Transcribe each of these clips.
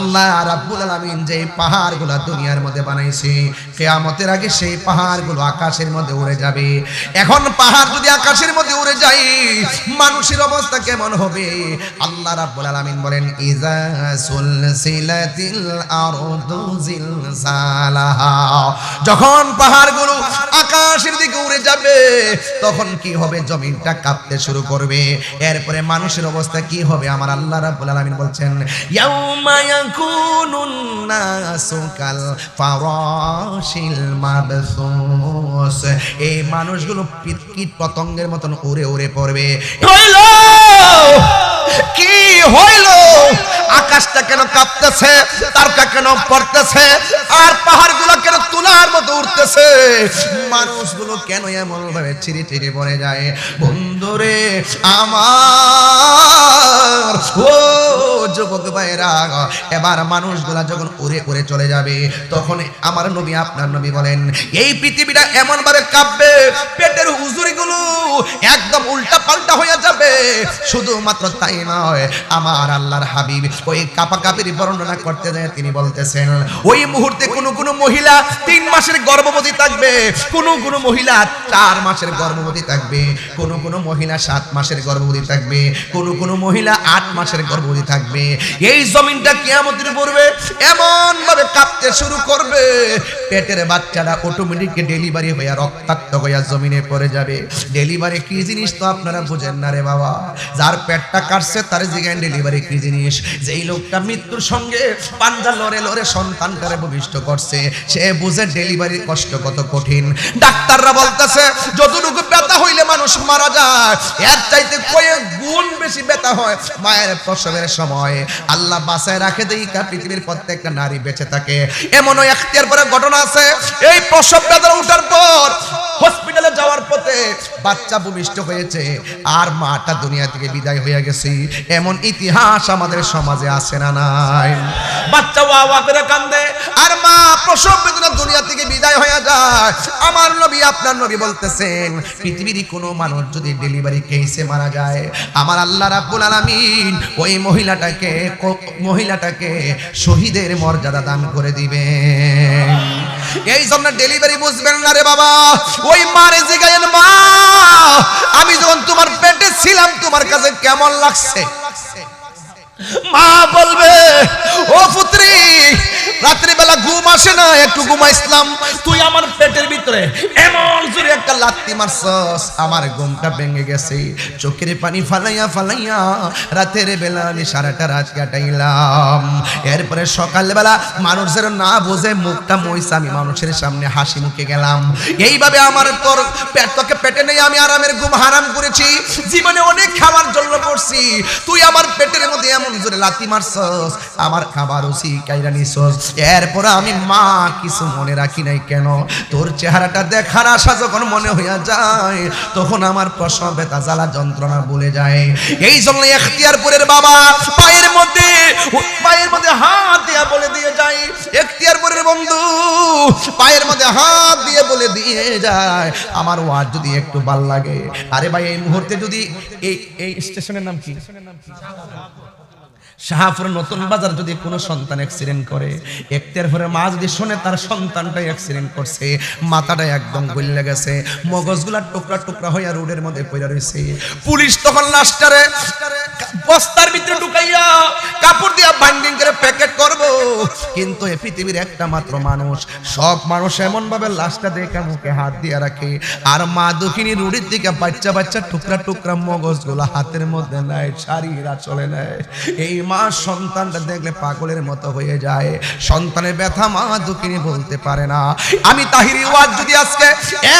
আল্লাহ রাব্বুল আলামিন যে পাহাড়গুলো দুনিয়ার মধ্যে বানাইছে কিয়ামতের আগে সেই পাহাড়গুলো আকাশের মধ্যে উড়ে যাবে। এখন পাহাড় যদি আকাশের মধ্যে উড়ে যায়, মানুষের অবস্থা কেমন হবে? আল্লাহ রাব্বুল আলামিন বলেন ইজা সুলসিলাতিল আরদু জিলজালাহা যখন পাহাড়গুলো আকাশের দিকে উড়ে যাবে, তখন কি হবে? জমিনটা কাঁপতে শুরু করবে। এরপরে মানুষের অবস্থা কি হবে? আমার আল্লাহ রাব্বুল আলামিন বলছেন, ইয়াউমা ইয়াকুনুন নাসু কাল ফারাশিল মাবসুস এই মানুষগুলো কীট পতঙ্গের মতন উড়ে উড়ে পড়বে। হইল! কি হইল? আকাশটা কেন কাঁপতেছে? তারকা কেন পড়তেছে? আর পাহাড়গুলো মতো মানুষগুলো কেন এমন ভাবে চিরি চিরি পড়ে যায়? বন্ধুরে, আমার, ও যুবক ভাইরা এবার মানুষগুলা যখন উড়ে উড়ে চলে যাবে, তখন আমার নবী, আপনার নবী বলেন, এই পৃথিবীটা এমন ভাবে কাঁপবে, পেটের হুজুরিগুলো একদম উল্টা পাল্টা হয়ে যাবে। শুধুমাত্র তাই নয়, আমার আল্লাহর হাবিব ওই কাপা কাপির বর্ণনা করতে যায়, তিনি বলতেছেন, ওই মুহূর্তে কোন কোন মহিলা তিন মাসের গর্ভবতী থাকবে, কোন কোন মহিলা চার মাসের গর্ভবতী থাকবে, কোন কোন মহিলা সাত মাসের গর্ভবতী থাকবে, কোন কোন মহিলা আট মাসের গর্ভবতী থাকবে। এই জমিনটা কিয়ামতের পড়বে এমন ভাবে কাঁপতে শুরু করবে, পেটের বাচ্চারা অটোমেটিক ডেলিভারি হইয়া রক্তাক্ত হইয়া জমিনে পড়ে যাবে। ডেলিভারি কি জিনিস তো আপনারা বুঝেন না রে বাবা? যার পেটটা কাটছে, তার জিগান ডেলিভারি কি জিনিস? যেই লোকটা মৃত্যুর সঙ্গে পাঞ্জা লড়ে লড়ে সন্তানটারে ভূমিষ্ঠ করছে, সে বুঝে ডেলিভারি কষ্ট কত কঠিন। ডাক্তাররা বলতেছে, যতটুকু ব্যথা হইলে মানুষ মারা যায়, এর চাইতে কয়েক গুণ বেশি ব্যথা হয় মায়ের প্রসবের সময়। আল্লাহ বাসায় রাখে দেই কা পৃথিবীর প্রত্যেকটা নারী বেঁচে থাকে। এমনও একটিয়ার পরে ঘটনা আছে, এই প্রসব ব্যথা উঠার পর হসপিটালে যাওয়ার পথে বাচ্চা ভূমিষ্ঠ হয়েছে, আর মাটা দুনিয়া থেকে বিদায় হয়ে গেছে। এমন ইতিহাস আমাদের সমাজে আছে না নাই? বাচ্চা ওয়া ওয়া করে কান্দে, আর মা প্রসব বেদনা দুনিয়া থেকে বিদায় হয়ে যায়। আমার নবী আপনার নবী বলতেছেন, পৃথিবীর কোনো মানুষ যদি ডেলিভারি কেসে মারা যায়, আমার আল্লাহ রাব্বুল আলামিন ওই মহিলাটাকে মহিলাটাকে শহীদের মর্যাদা দান করে দিবেন। এই জন্য ডেলিভারি বুঝবেন না রে বাবা। ওই মারে জিগায়েন মা, আমি যখন তোমার পেটে ছিলাম, তোমার কাছে কেমন লাগছে? মা বলবে, ও পুত্রী রাত্রিবেলা ঘুম আসে না, একটু ঘুমাইছিলাম। তুই আমার পেটের ভিতরে এমন জোরে একটা লাত্তি মারছস, আমার ঘুমটা ভেঙে গেছে। চোখের পানি ফালাইয়া ফালাইয়া রাতের বেলা আমি সারাটা রাত কাটাইলাম। এরপরে সকালবেলা মানুষের না বোঝে, মুখটা মইছে, আমি মানুষের সামনে হাসি মুখে গেলাম। এইভাবে আমার তোর পেট, তোকে পেটে নেই আমি আরামের ঘুম হারাম করেছি। জীবনে অনেক খাবার জন্য পড়ছি। তুই আমার পেটের মধ্যে এমন জোরে লাথি মারছস আমার খাবার ওসি কাইরা নিছস এরপর আমি মা কিছু মনে রাখি নাই কেন? তোর চেহারাটা দেখার আশা যখন মনে হইয়া যায়, তখন আমার প্রসব ব্যথা, জ্বালা যন্ত্রণা বলে যায়। এই জন্য এখতিয়ারপুরের বাবা পায়ের মধ্যে পায়ের মধ্যে হাত দিয়া বলে দিয়ে যায়। এখতিয়ারপুরের বন্ধু পায়ের মধ্যে হাত দিয়ে বলে দিয়ে যায়, আমার ওয়াজ যদি একটু ভালো লাগে। আরে ভাই, এই মুহূর্তে যদি এই এই স্টেশনের নাম কি? শাহাপুর নতুন বাজার যদি কোনো সন্তান অ্যাক্সিডেন্ট করে একটের পরে মা যদি শোনে তার সন্তানটাই অ্যাক্সিডেন্ট করছে, মাথাটা একদম গলে গেছে, মগজগুলা টুকরা টুকরা হইয়া রোডের মধ্যে পড়ে রয়েছে পুলিশ তখন লাস্টারে বস্তার ভিতরে ঢুকাইয়া কাপড় দিয়া বাইন্ডিং করে প্যাকেট করব। কিন্তু এই পৃথিবীর একটা মাত্র মানুষ, সব মানুষ এমন ভাবে লাশটা দেখে মুখে হাত দিয়ে রাখে। আর মা দুঃখিনী রুড়ির দিকে বাচ্চা বাচ্চা টুকরা টুকরা মগজগুলা হাতের মধ্যে নেয় শাড়িরা চলে নেয়। এই মা সন্তানটা দেখলে পাগলের মতো হয়ে যায়। সন্তানের ব্যথা মা দুঃখিনী বলতে পারে না। আমি তাহিরি ওয়াজ যদি আজকে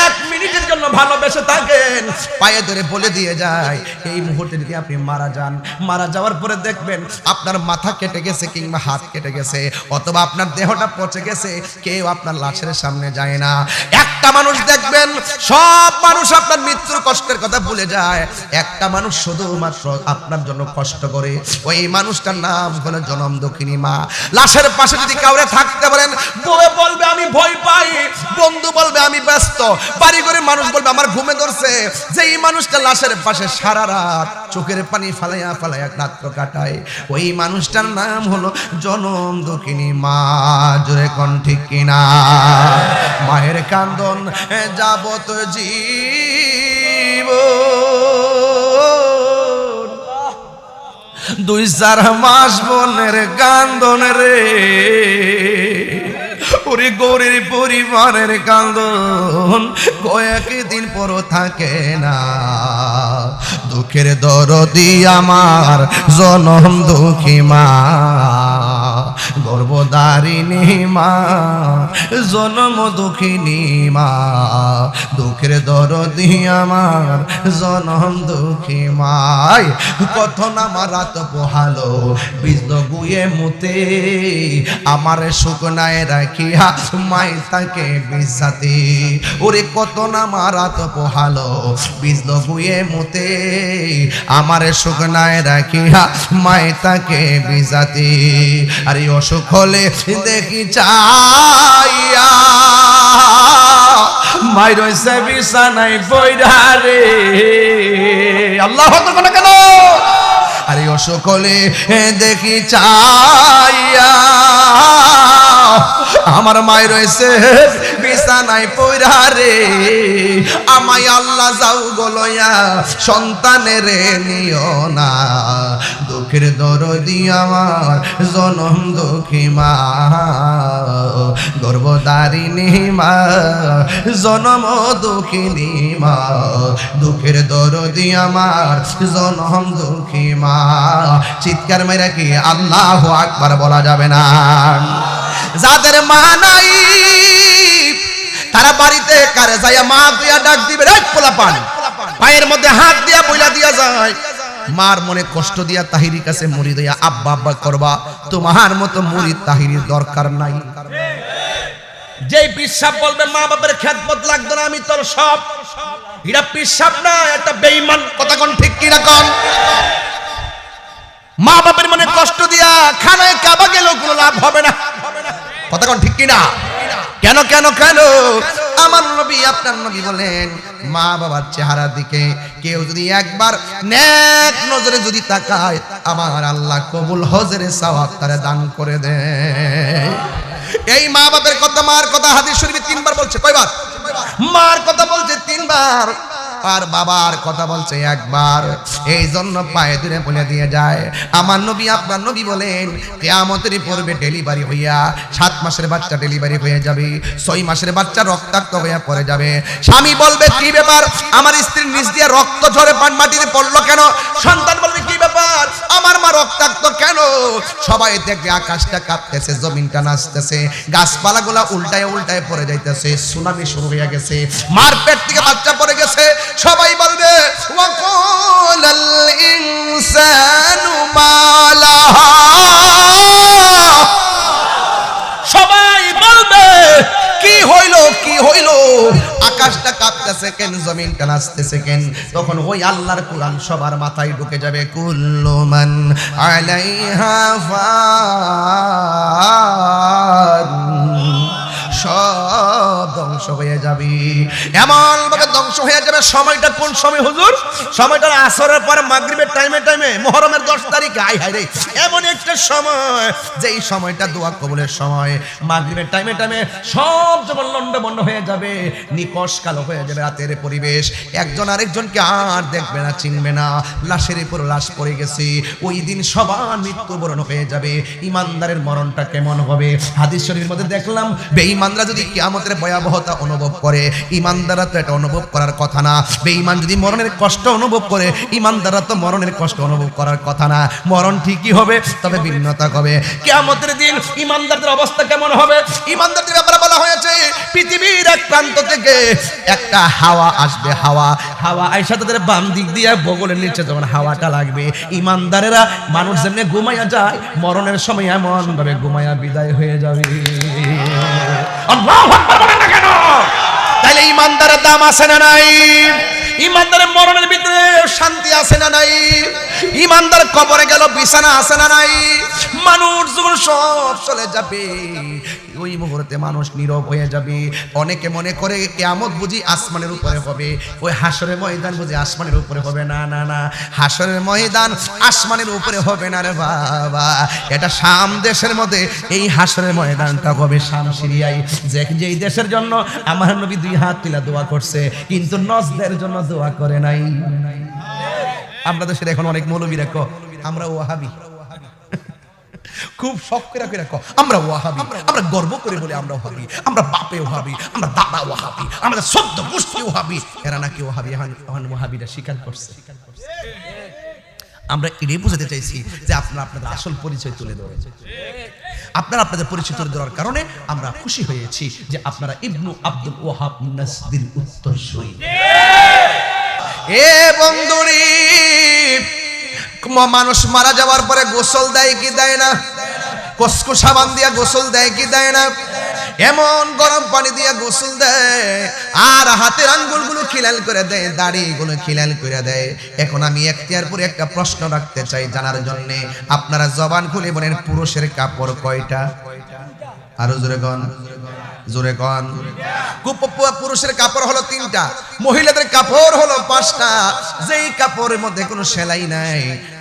এক মিনিটের জন্য ভালোবেসে থাকেন, পায়ে ধরে বলে দিয়ে যায় এই মুহূর্তে যদি আপনি মারা যান, মারা যাওয়ার পরে দেখবেন আপনার মাথা কেটে গেছে কিংবা হাত কেটে গেছে, অথবা আপনার দেহটা পচে গেছে, কেউ আপনার লাশের সামনে যায় না। একটা মানুষ দেখবেন, সব মানুষ আপনার মৃত্যুর কষ্টের কথা ভুলে যায়। একটা মানুষ শুধুমাত্র আপনার জন্য কষ্ট করে। ওই মানুষটার নাম হলো জনম দক্ষিণী মা। লাশের পাশে যদি কাউরে থাকতে বলেন, বউয়ে বলবে আমি ভয় পাই, বন্ধু বলবে আমি ব্যস্ত বাড়ি করে মানুষ বলবে আমার ঘুমে ধরছে। যে এই মানুষটা লাশের পাশে সারা রাত চোখের পানি ফালাইয়া ফালাইয়া রাত্র কাটায়, ওই মানুষটার নাম হলো জনম দুঃখিনী মা। জোরে কন ঠিক কিনা? মায়ের কান্দন যাবত জীব। দুই চার মাস বনের কান্দন রে। ওরে গৌরের পরিবারের কান্দন কয়েকদিন পর থাকে না। দুঃখের দরদি আমার, জনম দুঃখী মা। গর্ভদারিণী মা, জনম দুঃখিনী মা। দুঃখের দরদি আমার, জনম দুঃখী মাই কথন আমার রাত পোহালো বিষ্ণ গুয়ে মুতে। আমার শুকনায় রাখিয়া মাই তাকে বিসাতে ওরে কত না মারাত পোহালো বিষ্ণ গুয়ে মুতে। আমার শুকনায় রাখিয়া মাই তাকে বিজাতে। আরে অসুখ হলে দেখি চাইয়া। মাই রয়েছে বিছানাই বইরা রে। আল্লাহ হতো কেন আরে ও সকলে দেখি চাইয়া। আমার মায় রয়েছে বিছানায় পইরা রে। আমায় আল্লাহ যাও গলয়া সন্তানের নিও না। দুঃখের দরদি আমার, জনম দুঃখী মা। গর্ভদারিণী মা, জনম দুঃখিনী মা। দুঃখের দরদি আমার, জনম দুঃখী মা। চিৎকার মেরে কি আল্লাহ আকবার বলা যাবে না? যাদের মা নাই। তারা বাড়িতে কারে যাইয়া মা দিয়া ডাক দিবে রে পোলা পান পায়ের মধ্যে হাত দিয়া বইলা দিয়া যায়। মার মনে কষ্ট দিয়া তাহিরির কাছে মুড়ি দিয়া, আব্বা আব্বা করবা, তোমার মতো মুড়ি তাহিরির দরকার নাই। যেই পিসাব বলবে, মা বাবার খেদমত লাগতো না, আমি তোর সব। এটা পিসাব না একটা বেঈমান। কথা কোন ঠিক কিনা কোন? মা বাবার মনে কষ্ট দিয়া খানায় কাবা গেলেও কোনো কথা ঠিক কিনা? কেন কেন কেন? আমার নবী আপনার নবী বলেন, মা বাবার দিকে কেউ যদি একবার নেক নজরে যদি তাকায়, আমার আল্লাহ কবুল হজরে সওয়াব তারে দান করে দেয় এই মা বাবার কথা, মার কথা হাদিস শরীফে তিনবার বলছে, কয়বার? মার কথা বলছে তিনবার। আর বাবার কথা বলছে একবার। এই জন্য পায়ে দূরে বলে দিয়ে যায়, আমার নবী, আপনার নবী বলেন, কেয়ামতের পূর্বে ডেলিভারি হইয়া সাত মাসের বাচ্চা ডেলিভারি হয়ে যাবে, ছয় মাসের বাচ্চা রক্তাক্ত হইয়া পড়ে যাবে। স্বামী বলবে, কি ব্যাপার? আমার স্ত্রীর নিচ দিয়ে রক্ত ঝরে পান মাটিতে পড়ল কেন? সন্তান বলবে ব্যাপার আমার মা রক্তাক্ত কেন? সবাই দেখবে আকাশটা কাঁপতেছে, জমিনটা নাচতেছে, গাছপালাগুলা উল্টায় উল্টায় পড়ে যাইতেছে, সুনামি শুরু হয়ে গেছে, মার পেট থেকে বাচ্চা পড়ে গেছে। সবাই বলবে মালাহা আকাশটা কাঁপতেছে কেন? জমিনটা নাচতেছে কেন? তখন ওই আল্লাহর কোরআন সবার মাথায় ঢুকে যাবে কুল্লুমান আলাইহা ফান সব ধ্বংস হয়ে যাবে। এমন ভাবে ধ্বংস হয়ে যাবে সময়টা কোন সময়, হুজুর? সময়টা আসরের পর মাগরিবের টাইমে টাইমে মোহরমের দশ তারিখ আই হাই রে। এমন একটা সময়, যেই সময়টা দোয়া কবুলের সময়, মাগরিবের টাইমে টাইমে সব যেমন লন্ড বন্ড হয়ে যাবে, নিকশ কালো হয়ে যাবে রাতের পরিবেশ। একজন আরেকজনকে আর দেখবে না, চিনবে না। লাশের উপর লাশ পড়ে গেছে। ওই দিন সবার মৃত্যুবরণ হয়ে যাবে। ইমানদারের মরণটা কেমন হবে? হাদিস শরীফের মধ্যে দেখলাম, বেঈমানরা যদি কিয়ামতের ভয়াবহতা অনুভব করে। ইমানদাররা তো এটা অনুভব করার কথা না। বেঈমান যদি মরণের কষ্ট অনুভব করে ইমানদাররা তো মরণের কষ্ট অনুভব করার কথা না। মরণ ঠিকই হবে, তবে ভিন্নতা হবে কেয়ামতের দিন ইমানদারদের অবস্থা কেমন হবে? ইমানদারদের ব্যাপারে বলা হয়েছে, পৃথিবীর এক প্রান্ত থেকে একটা হাওয়া আসবে, হাওয়া। হাওয়া আইসা তাদের বাম দিক দিয়ে বগলের নিচে হাওয়াটা লাগবে। ইমানদারেরা মানুষ যেমনি ঘুমাইয়া যায়, মরণের সময় এমন ভাবে ঘুমাইয়া বিদায় হয়ে যাবে। তাহলে ইমানদারের দাম আছে না নাই? ইমানদারের মরণের ভিতরে শান্তি আছে না নাই? ইমানদার কবরে গেল, বিছানা আছে না নাই? মানুষ যখন সব চলে যাবে ওই মুহূর্তে মানুষ নীরব হয়ে যাবে। অনেকে মনে করে কেয়ামত বুঝি আসমানের উপরে হবে। ওই হাসরের ময়দান বুঝি আসমানের উপরে হবে। না না না। হাসরের ময়দান আসমানের উপরে হবে না রে বাবা। এটা শাম দেশের মধ্যে এই হাসরের ময়দানটা হবে শাম সিরিয়াই যে, যেই দেশের জন্য আমার নবী দুই হাত তুলে দোয়া করছে, কিন্তু নজদের জন্য দোয়া করে নাই। আমরা দেশের এখন অনেক মৌলবীরা ক আমরা ওয়াহাবি। খুব শখ করে করে কো আমরা ওয়াহাবি আমরা গর্ব করে বলে আমরা ওয়াহাবি আমরা বাপে ওয়াহাবি আমরা দাদা ওয়াহাবি আমরা সদ্য গোষ্ঠী ওয়াহাবি। এরা নাকি ওয়াহাবি এখন ওয়াহাবিরা স্বীকার করছে। আমরা এটাই বোঝাতে চাইছি যে আপনারা আপনাদের আসল পরিচয় তুলে ধরে আপনারা আপনাদের পরিচয় তুলে ধরার কারণে আমরা খুশি হয়েছি যে আপনারা ইবনু আব্দুল ওয়াহাব নাসদির উত্তরসূরি। এ বন্ধুরি মানুষ মারা যাওয়ার পরে গোসল দেয় কি দেয় না? কসকো সাবান দিয়া গোসল দেয় কি দেয় না? এমন গরম পানি দিয়ে গোসল দেয়, আর হাতের আঙ্গুলগুলো খিলাল করে দেয়, দাড়িগুলো খিলাল করে দেয়। এখন আমি এখতিয়ার পরে একটা প্রশ্ন রাখতে চাই জানার জন্য। আপনারা জবান খুলে বলেন, পুরুষের কাপড় কয়টা? আরও জোরে গন জোরে কন। কুপপুয়া পুরুষের কাপড় হলো তিনটা, মহিলাদের কাপড় হলো পাঁচটা। যেই কাপড়ের মধ্যে কোনো সেলাই নাই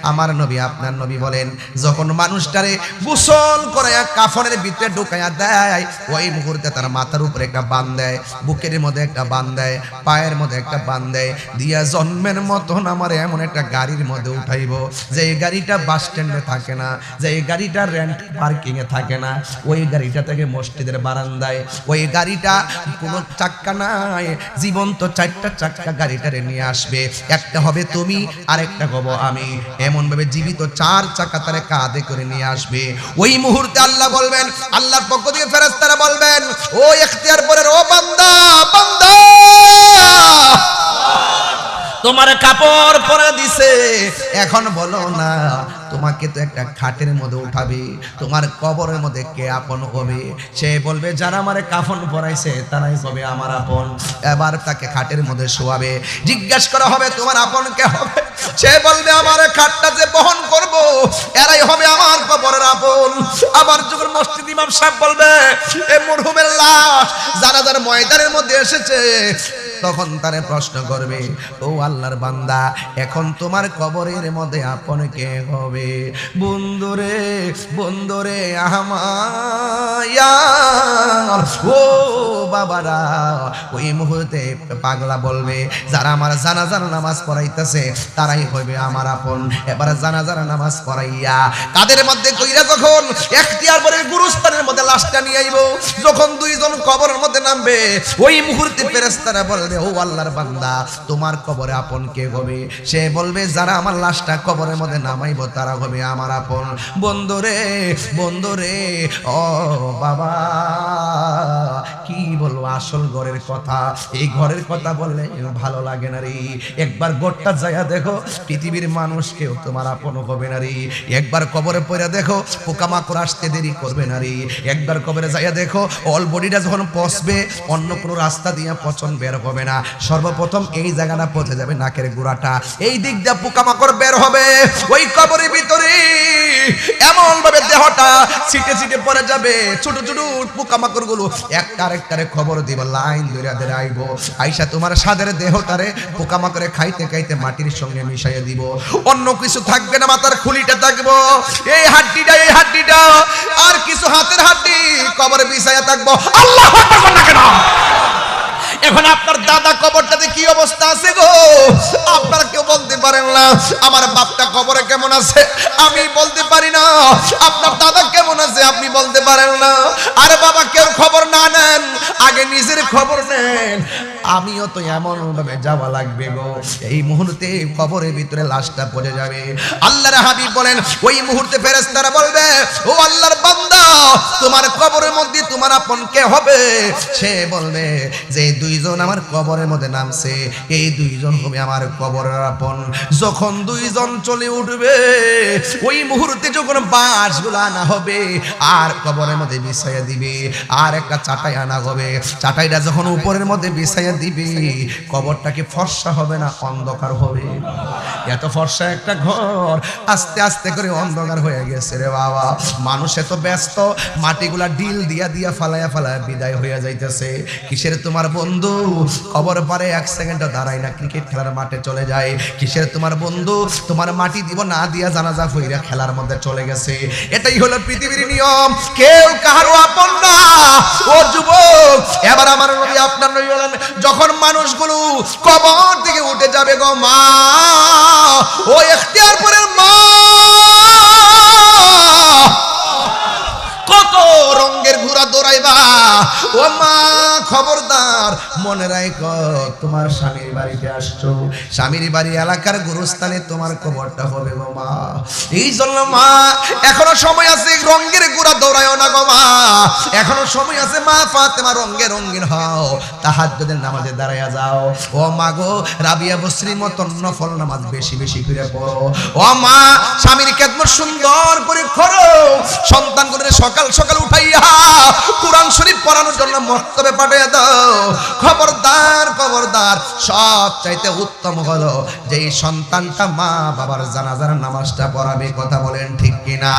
আমার নবী, আপনার নবী বলেন, যখন মানুষটারে গোসল করে কাফনের ভিতরে ঢুকাইয়া দেয়, ওই মুহূর্তে তার মাথার উপরে একটা বান দেয়, বুকের মধ্যে একটা বান দেয়, পায়ের মধ্যে একটা বান দেয়, দিয়া জন্মের মতন আমার এমন একটা গাড়ির মধ্যে উঠাইব যে এই গাড়িটা বাস স্ট্যান্ডে থাকে না যে এই গাড়িটা রেন্ট পার্কিং এ থাকে না, ওই গাড়িটা থেকে মসজিদের বারান্দায়, ওই গাড়িটা কোনো চাক্কা নাই, জীবন্ত চারটা চাক্কা গাড়িটারে নিয়ে আসবে, একটা হবে তুমি, আরেকটা হব আমি এমন ভাবে জীবিত চার চাকা তারে কাঁধে করে নিয়ে আসবে। ওই মুহূর্তে আল্লাহ বলবেন আল্লাহর পক্ষ থেকে ফেরেশতারা বলবেন ও এখতিয়ার পরের ও বান্দা বান্দা! তোমার কাপড় পরা দিছে। এখন বলো না তোমাকে তো একটা খাটের মধ্যে উঠাবে, তোমার কবরের মধ্যে কে আপন হবে? সে বলবে, যারা আমারে কাফন পরাইছে, তারাই হবে আমার আপন। এবার তাকে খাটের মধ্যে শোয়াবে, জিজ্ঞেস করা হবে, তোমার আপন কে হবে? সে বলবে, আমার খাটটা যে বহন করব, এরাই হবে আমার কবরের আপন। আবার যখন মসজিদ ইমাম সাহেব বলবে, এ মরহুমের লাশ, যারা যারা ময়দানের মধ্যে এসেছে, তখন তারে প্রশ্ন করবে, ও আল্লাহর বান্দা, এখন তোমার কবরের মধ্যে আপন কে হবে? বন্ধুরে বন্ধুরে আমায়ার ও বাবারা, ওই মুহূর্তে পাগলা বলবে, যারা আমার জানাজার নামাজ পড়াইতেছে, তারাই হবে আমার আপন। এবার জানাজার নামাজ পড়াইয়া কাদের মধ্যে কইরা যখন এখতিয়ার পরে গুরুস্থানের মধ্যে লাশটা নিয়ে আইব, যখন দুইজন কবরের মধ্যে নামবে, ওই মুহূর্তে ফেরেশতারা বলবে, ও আল্লাহর বান্দা, তোমার কবরে আপন কে হবে? সে বলবে, যারা আমার লাশটা কবরের মধ্যে নামাইব, তারা হবে আমার আপন। বন্ধুরে বন্ধুরে ও বাবা, কি বলব, আসল ঘরের কথা। এই ঘরের কথা বললে ভালো লাগে না রে। একবার গোটটা জায়গা দেখো, পৃথিবীর মানুষ কেউ তোমার আপন হবে না রে। একবার কবরে পড়ে দেখো, পোকামাকড় আসতে দেরি করবে না রে। একবার কবরে যাইয়া দেখো অল বডিটা যখন পচবে, অন্য কোনো রাস্তা দিয়ে পচন বের হবে না। সর্বপ্রথম এই জায়গাটা পচে যাবে নাকের গোড়াটা। এই দিক দিয়ে পোকামাকড় বের হবে। ওই কবরের ভিতরে এমন ভাবে দেহটা ছিটে ছিটে পড়ে যাবে, ছোট ছোট পোকামাকড়গুলো একটা আরেকটারে খবর দিব, লাইন ধরে আইবো। আইসা তোমার সাদের দেহটারে পোকামাকড়ে খাইতে খাইতে মাটির সঙ্গে মিশাইয়া দিব। অন্য কিছু থাকবে না, মাথার খুলিটা থাকব। এই হাড্ডিটা এই হাড্ডিটা, আর কিছু হাতের হাড্ডি কবরে বিছাইয়া থাকব। আল্লাহ না কেন? এখন আপনার দাদা কবরটাতে কি অবস্থা আছে গো? আপনারা কেউ বলতে পারেন না, আমার বাপটা কবরে কেমন আছে? আমি বলতে পারি না, আপনার দাদা কেমন আছে আপনি বলতে পারেন না। আরে বাবা, কেউ খবর না নেন, আগে নিজের খবর নেন। আমিও তো এমন ভাবে যাওয়া লাগবে গো। এই মুহূর্তে কবরের ভিতরে লাশটা পড়ে যাবে। আল্লাহর হাবিব বলেন, ওই মুহূর্তে ফেরেশতারা বলবে, ও আল্লাহর বান্দা, তোমার কবরের মধ্যে তোমার আপন কে হবে? সে বলবে, যে দুইজন আমার কবরের মধ্যে নামছে, এই দুইজন হবে আমার কবরের আপন। যখন দুইজন চলে উঠবে, ওই মুহূর্তে যখন বাঁশগুলো আনা হবে, আর কবরের মধ্যে বিছাইয়া দিবে, আর একটা চাটাই আনা হবে। চাটাইটা যখন উপরের মধ্যে বিছাইয়া দিবে। কবরটাকে ফর্সা হবে না অন্ধকার হবে। এত ফর্সা একটা ঘর। আস্তে আস্তে করে অন্ধকার হয়ে গেছে রে বাবা। মানুষ এত ব্যস্ত, মাটিগুলা ডিল দিয়া দিয়া ফালায়া ফালায়া বিদায় হয়ে যাইতেছে। কিসের তোমার বন্ধু? খবর পারে এক সেকেন্ড দাঁড়ায় না, ক্রিকেট খেলার মাঠে চলে যায়। কিসের তোমার বন্ধু? তোমার মাটি দিব না দিয়া জানাজা হইরা খেলার মধ্যে চলে গেছে। এটাই হলো পৃথিবীর নিয়ম। কেউ কারও আপন না। ও যুবক, এবার আমার নবী আপনার নবী বলেন, যখন মানুষগুলো কবর থেকে উঠে যাবে গো মা ও এখতিয়ারপুরের মা। কত রঙের ঘোড়া দৌড়াইবা। ও মা খবরদার, মনে রাখ তোমার স্বামীর বাড়িতে আসছো। স্বামীর বাড়ি এলাকার গুরুস্থানে তোমার কবরটা হবে গো মা। এই জন্য মা, এখনও সময় আছে রঙের ঘোড়া দৌড়ায়ও না গো মা। এখনও সময় আছে মা ফাতেমা রঙে রঙিন হও, তাহাজ্জুদের নামাজে দাঁড়াইয়া যাও। ও মা গো, রাবিয়া বসরির মতন নফল নামাজ বেশি বেশি করে পড়ো। ও মা, স্বামীর কেদমত সুন্দর করে করো। সন্তান করে সকাল সকাল উঠাইয়া কোরআন শরীফ পড়ানোর জন্য মক্তবে পাঠিয়ে দাও। খবরদার খবরদার, সব চাইতে উত্তম হলো। সন্তানটা মা বাবার জানাজার নামাজটা পড়াবে, কথা বলেন ঠিক কিনা?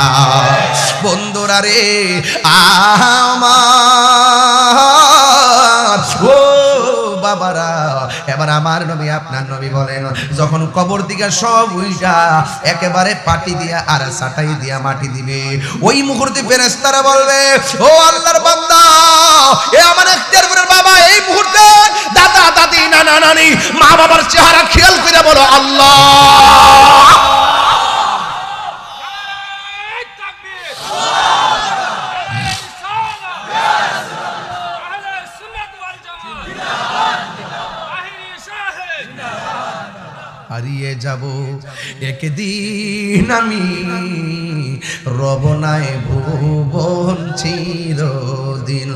বন্ধুরা রে, আমার এবার আমার নবী, আপনার নবী বলেন, যখন কবর দিকে সব উইটা একেবারে পাটি দিয়া আর সাটাই দিয়া মাটি দিবে। ওই মুহূর্তে ফেরেশতারা বলবে, ও আল্লাহর বান্দা, এ আমার দাদি নানা নানি মা বাবার চেহারা খেয়াল করে বলো আল্লাহ! হারিয়ে যাব। একদিন আমি রবনায় ভুবন চিরদিন।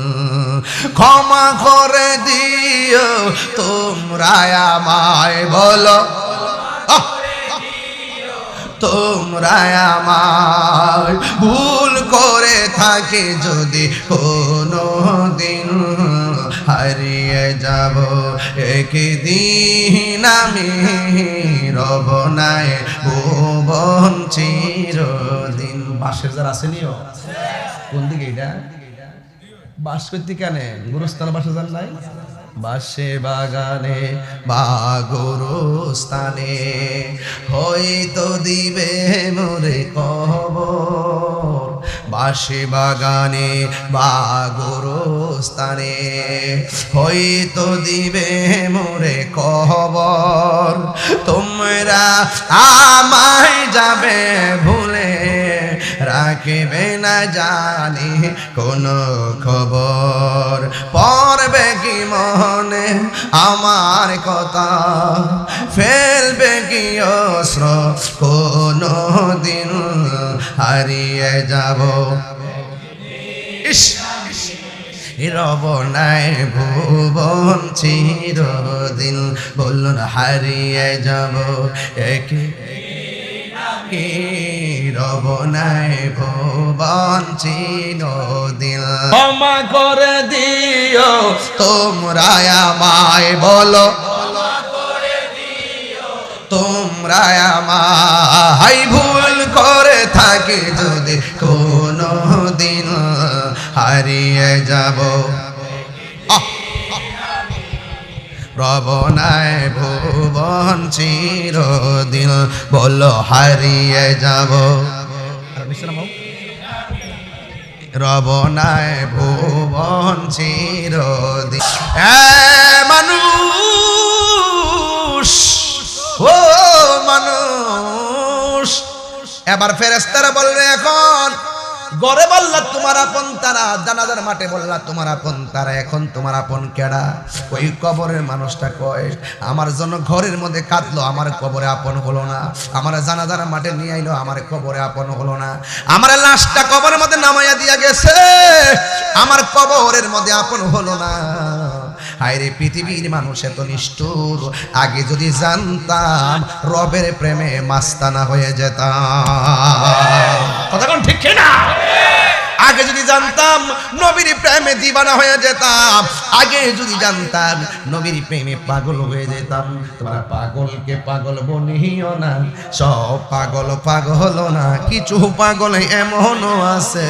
ক্ষমা করে দিও তোমরা আমায় বলো! তোমরা আমায় ভুল করে থাকে যদি কোনো দিন হারিয়ে যাব। একদিন আমি রবনায় ভুবন চিরদিন। বাসের যারা আসেনিও কোন দিকে এটা? বাস করতে কেন? গুরুস্থান বাসা যান নাই? বাসে বাগানে বা স্থানে হয়তো দিবে মোরে কবর। বাসে বাগানে বা স্থানে হয়তো দিবে মোরে কবর। তোমরা আমায় যাবে ভুলে। রাখবে না জানি কোনো খবর। পড়বে কি মনে? আমার কথা ফেলবে কি অস্ত্র? কোনো দিন হারিয়ে যাব। ইস রবনায় ভুবন চিরদিন, বলুন হারিয়ে যাব। একে রবনায় ভুবন চিরদিন ক্ষমা করে দিও। তোমরা আমায় বলো। তোমরা আমায় ভুল করে থাকি যদি কোনো দিন হারিয়ে যাব। রবনায় ভুবন চিরদিন, বলো হারিয়ে যাব। রবনায় ভুবন চিরদিন। মানুষ, ও মানুষ, এবার ফেরেস্তারা বলবে এখন গরে বললা, তোমার আপন তারা। জানাজার মাঠে বললা, তোমার আপন তারা, এখন তোমার আপন কেডা? ওই কবরের মানুষটা কয়, আমার জন্য ঘরের মধ্যে কাঁদলো, আমার কবরে আপন হলো না। আমার জানাজার মাঠে নিয়ে আইলো, আমার কবরে আপন হলো না। আমার লাশটা কবরের মধ্যে নামাইয়া দিয়া গেছে, আমার কবরের মধ্যে আপন হলো না। হায়রে পৃথিবীর মানুষ, এত নিষ্ঠুর। আগে যদি জানতাম, রবের প্রেমে মাস্তানা হয়ে যেতাম। কথা কোন ঠিক না আগে যদি জানতাম নবীর প্রেমে দিবানা হয়ে যেতাম, আগে যদি জানতাম নবীর প্রেমে পাগল হয়ে যেতাম, তোমরা পাগলকে পাগল বনিও না, সব পাগল পাগল না, কিছু পাগল এমনও আছে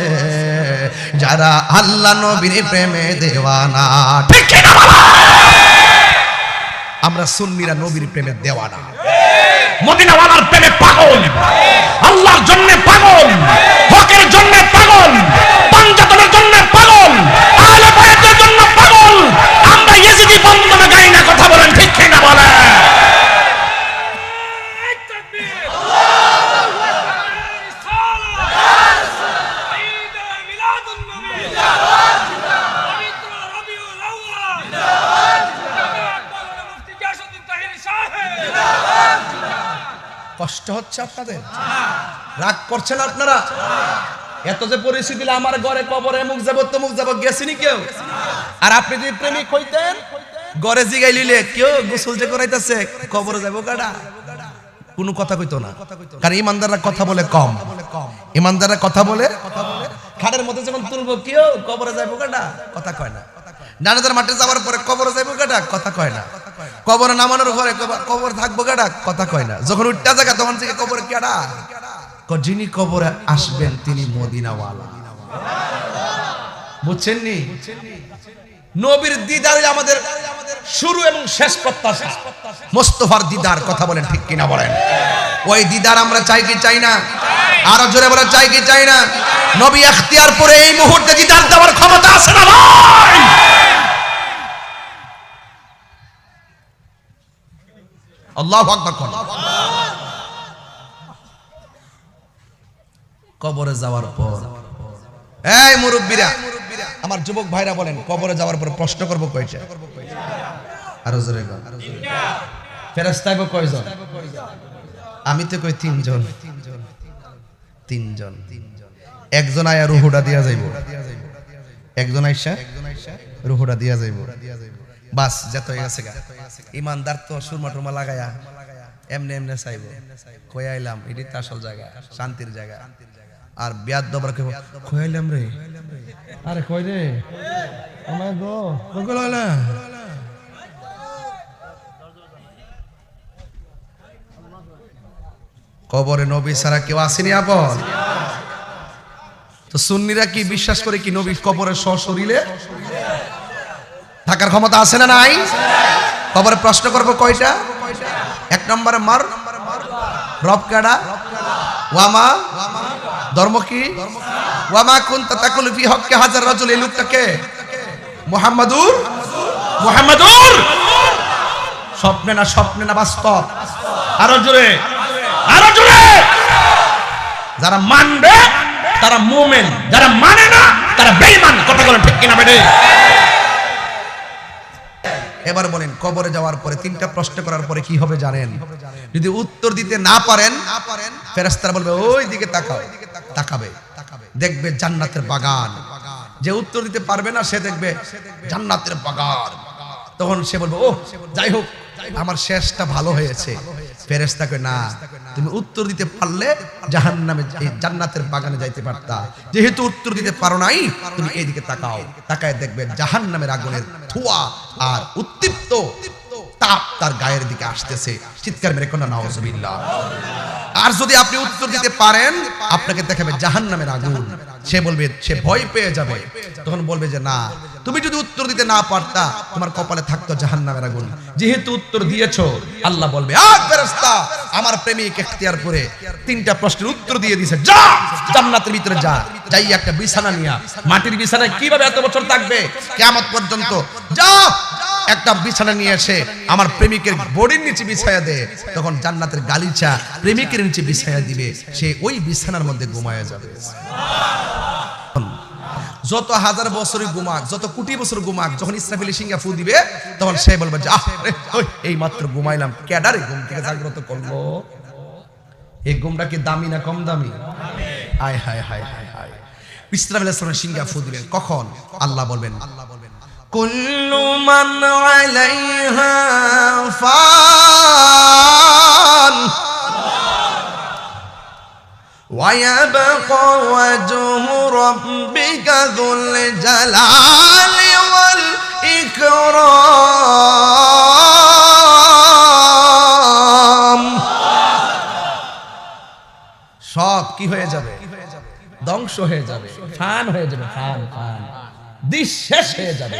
যারা আল্লাহ নবীর প্রেমে দেওয়ানা। ঠিক না? আমরা সুন্নিরা নবীর প্রেমে দেওয়ানা। মদিনাওয়ালার প্রেমে পাগল। আল্লাহর জন্য পাগল। হকের জন্য পাগল পাঞ্জাতনের জন্য পাগল আহলে বায়াতের জন্য পাগল আমরা ইয়েজিদি বন্দনা গাই না কথা বলেন ঠিক কি না বলেন এক তাকবীর রিসালাত ঈদ মিলাদুন নবী পবিত্র রবিউল আউয়াল আকবর মুফতি গিয়াসউদ্দিন তাহির সাহেব কষ্ট হচ্ছে আপনাদের? রাগ করছেন আপনারা? এত যে পরিস্থিতি আমার ঘরে কবরে মুখ যাব তো মুখ যাব গেছিনি কেউ? আর আপনি যদি প্রেমিক হইতেন ঘরে জিগাই লিলে কেউ গোসল যে করাইতেছে? কবরে যাব গাডা কোনো কথা কইতো না। কারণ ইমানদাররা কথা বলে কম। ইমানদাররা কথা বলে খাটের মধ্যে যখন তুলবো কেউ কবরে যাব গাডা কথা কয় না। জানাজার মাঠে যাওয়ার পরে কবরে যাইবো গাডা কথা কয় না। কবরে নামানোর পরে কবর থাকব গাডা কথা কয় না। যখন উঠটা জায়গা তখন থেকে কবরে কেডা? যিনি কবরে আসবেন, তিনি মদিনাওয়ালা। বুঝছেন নি নবীর দিদার আমাদের শুরু এবং শেষ প্রত্যাশা। মোস্তফার দিদার, কথা বলেন ঠিক কিনা বলেন। ওই দিদার আমরা চাই কি চাই না? আরও জোরে বলে চাই কি চাই না? নবী এখতিয়ার পরে এই মুহূর্তে দিদার দেওয়ার ক্ষমতা আছে না ভাই? আল্লাহু আকবার কবরে যাওয়ার পর। এই মুরব্বীরা আমার যুবক ভাইরা বলেন, কবরে যাওয়ার পর প্রশ্ন করব কয়টা? আরও জোরে আইব কয়জন? আমি তো কই তিনজন। তিনজন। একজন আয়া রুহুডা দিয়া যাইব। একজন আইসা রুহুডা দিয়া যাইব। বাস, যত গেছে ইমানদার তো সুরমা টুরমা লাগায়া, এমনি এমনি চাইব। কই আইলাম এটি তো আসল জায়গা, শান্তির জায়গা। আর বিয়াদ দবার কইব কই আইলাম রে। আরে কই রে আমার গো। কই গেল কবরে নবী ছাড়া কেউ আসেনি আপন? তো সুন্নিরা কি বিশ্বাস করে কি নবী কবরে সশরীরে? থাকার ক্ষমতা আছে না নাই? কবরে প্রশ্ন করব কয়টা? এক নম্বরে মার রব কাডা? ওয়ামা ধর্ম কি? ওয়ামা কুন তাকুল ফি হককে হাজার রাজুল, এই লোকটাকে মুহাম্মাদুর? মুহাম্মাদুর! স্বপ্নে না স্বপ্নে না বাস্তব। আরও জোরে। আরও জোরে। যারা মানবে, তারা মুমিন। যারা মানে না, তারা বেঈমান। কথা বলেন ঠিক কিনা বেটে? এবার বলেন, কবরে যাওয়ার পরে তিনটা প্রশ্ন করার পরে কি হবে জানেন? যদি উত্তর দিতে না পারেন, ফেরেশতারা বলবে ওই দিকে তাকাও। তাকাবে। দেখবে জান্নাতের বাগান। যে উত্তর দিতে পারবে না, সে দেখবে জান্নাতের বাগান। তখন সে বলবে ও যাই হোক, আমার শেষটা ভালো হয়েছে। ফেরেশতাকে না, তুমি উত্তর দিতে পারলে জাহান্নামে, এই জান্নাতের বাগানে যাইতে পারতা। যেহেতু উত্তর দিতে পারো নাই, তুমি এইদিকে তাকাও। তাকায় দেখবে জাহান্নামের আগুনের ধোঁয়া আর উত্তপ্ত তাপ তার গায়ের দিকে আসতেছে। চিৎকার মেরে কোন নাউজুবিল্লাহ। আর যদি আপনি উত্তর দিতে পারেন, আপনাকে দেখাবে জাহান্নামের আগুন। সে বলবে, সে ভয় পেয়ে যাবে। তখন বলবে যে, না, তুমি যদি উত্তর দিতে না পারতা, তোমার কপালে থাকতো জাহান্নামের আগুন। যেহেতু উত্তর দিয়েছ, আল্লাহ বলবে আমার প্রেমিক এখতিয়ার করে তিনটা প্রশ্নের উত্তর দিয়ে দিয়েছে। যা, জান্নাতের ভিতরে যা, যাই একটা বিছানা নিয়া, মাটির বিছানায় কীভাবে এত বছর থাকবে? কেমন পর্যন্ত যা একটা বিছানা নিয়ে এসে আমার প্রেমিকের বডির নিচে বিছায়া দে। তখন জান্নাতের গালিচা প্রেমিকের নিচে বিছায়া দিবে, সে ওই বিছানার মধ্যে ঘুমায়া যাবে। যত হাজার বছরই ঘুমাক, যত কোটি বছর ঘুমাক, যখন ইসরাফিলি সিঙ্গা ফু দিবে, তখন সে বলবে যে এই মাত্র ঘুমাইলাম, ক্যাডারে ঘুম থেকে জাগ্রত করল এই ঘুমটা কি দামি না কম দামি? আয়, হায় হায় হায় হায়। ইসরাফিল সিঙ্গা ফু দিবেন কখন? আল্লাহ বলবেন আল্লাহ বলবেন কুল্লু মান আলাইহা ফান ويبقى وجه ربك ذو الجلال والإكرام সব কি হয়ে যাবে ধ্বংস হয়ে যাবে ফান হয়ে যাবে ফান ফান দিশ শেষ হয়ে যাবে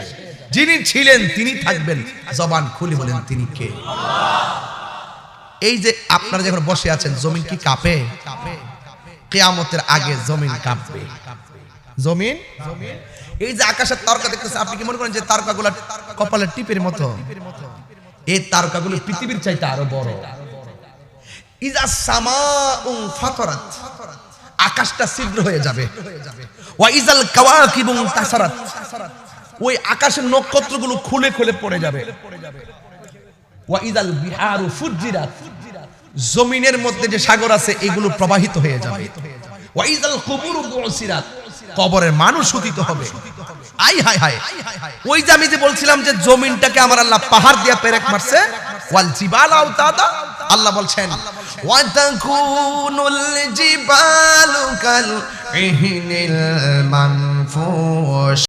যিনি ছিলেন, তিনি থাকবেন। জবান খুলে বলেন, তিনি কে? এই যে আপনারা যখন বসে আছেন, জমিন কি কাঁপে? কেয়ামতের আগে জমিন কাঁপবে। জমিন? এই যে আকাশের তারকা দেখতেছে আপনি কি মনে করেন যে তারকাগুলো কপালের টিপের মতো? এই তারকাগুলো পৃথিবীর চাইতে আরও বড়। ইজা সামা ফাতরাত, আকাশটা ছিদ্র হয়ে যাবে। ওয়া ইজাল কাওয়াকিবুন তাসারাত ওই আকাশের নক্ষত্রগুলো খুলে খুলে পড়ে যাবে। জমিনের মধ্যে যে সাগর আছে, এগুলো প্রবাহিত হয়ে যাবে। কবরের মানুষ উদিত হবে। আই হাই হাই ওই যে আমি যে বলছিলাম যে জমিনটাকে আমার আল্লাহ পাহাড় দিয়ে পেরেক মারছে, ওয়াল জিবাল আওতাদা। আল্লাহ বলছেন, ওয়া তাকুনুল জিবালু কাল ইহনিল মানফুশ